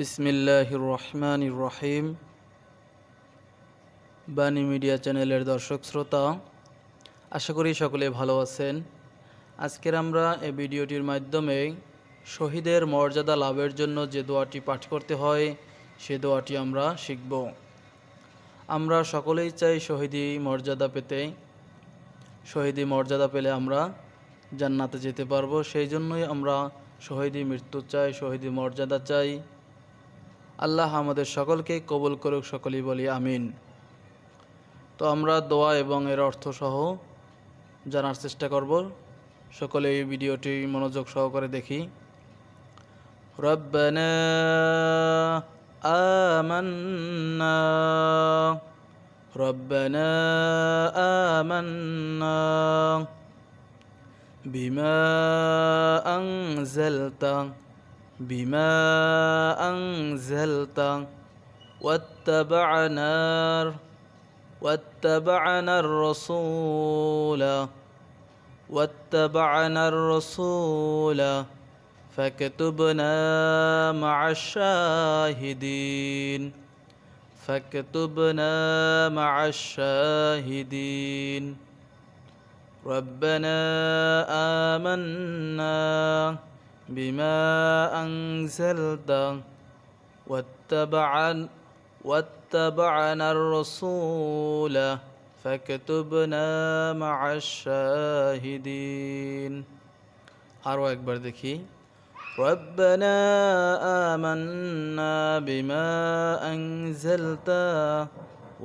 বিসমিল্লাহির রহমান রহিম বাণী মিডিয়া চ্যানেলের দর্শক শ্রোতা, আশা করি সকলে ভালো আছেন। আজকের আমরা এই ভিডিওটির মাধ্যমে শহীদের মর্যাদা লাভের জন্য যে দোয়াটি পাঠ করতে হয়, সে দোয়াটি আমরা শিখব। আমরা সকলেই চাই শহীদি মর্যাদা পেতে। শহীদি মর্যাদা পেলে আমরা জান্নাতে যেতে পারব। সেই জন্যই আমরা শহীদি মৃত্যু চাই, শহীদি মর্যাদা চাই। আল্লাহ আমাদের সকলকে কবুল করুক, সকলেই বলি আমিন। তো আমরা দোয়া এবং এর অর্থ সহ জানার চেষ্টা করব। সকলে এই ভিডিওটি মনোযোগ সহকারে দেখি। রব্বানা আমান্না রব্বানা আমান্না, বিমা আনজালতা। بما أنزلت واتبعنا واتبعنا الرسول واتبعنا الرسول فاكتبنا مع الشاهدين فاكتبنا مع الشاهدين. ربنا آمنا بما أنزلت واتبعن واتبعنا الرسول فاكتبنا مع الشاهدين আরও একবার দেখি ربنا آمنا بما أنزلت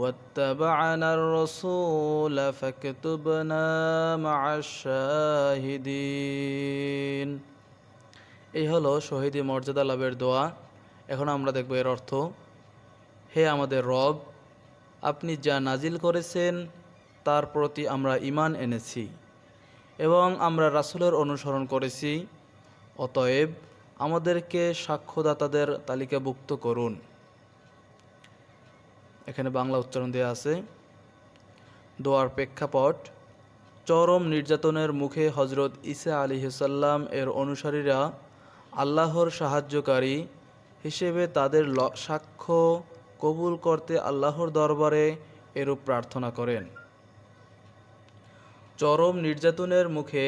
واتبعنا الرسول فاكتبنا مع الشاهدين এই হলো শহীদি মর্যাদা লাভের দোয়া। এখন আমরা দেখব এর অর্থ। হে আমাদের রব, আপনি যা নাজিল করেছেন, তার প্রতি আমরা ইমান এনেছি এবং আমরা রাসুলের অনুসরণ করেছি। অতএব আমাদেরকে সাক্ষ্যদাতাদের তালিকাভুক্ত করুন। এখানে বাংলা উচ্চারণ দেওয়া আছে। দোয়ার প্রেক্ষাপট, চরম নির্যাতনের মুখে হজরত ইসা আলিহাল্লাম এর অনুসারীরা আল্লাহর সাহায্যকারী হিসেবে তাদের সাক্ষ্য কবুল করতে আল্লাহর দরবারে এরূপ প্রার্থনা করেন। চরম নির্যাতনের মুখে,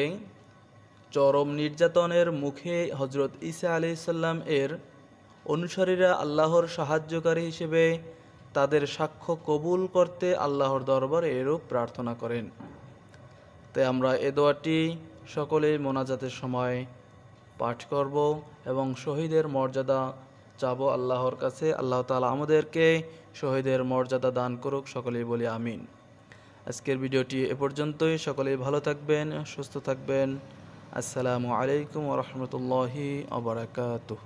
চরম নির্যাতনের মুখে হজরত ইসা আলি সাল্লাম এর অনুসারীরা আল্লাহর সাহায্যকারী হিসেবে তাদের সাক্ষ্য কবুল করতে আল্লাহর দরবারে এরূপ প্রার্থনা করেন। তাই আমরা এ দোয়াটি সকলেই মোনাজাতের সময় পাঠ করব এবং শহীদের মর্যাদা চাবো আল্লাহর কাছে। আল্লাহ তালা আমাদেরকে শহীদের মর্যাদা দান করুক, সকলেই বলি আমিন। আজকের ভিডিওটি এ পর্যন্তই। সকলেই ভালো থাকবেন, সুস্থ থাকবেন। আসসালামু আলাইকুম রহমতুল্লাহি আবরাকাতুহ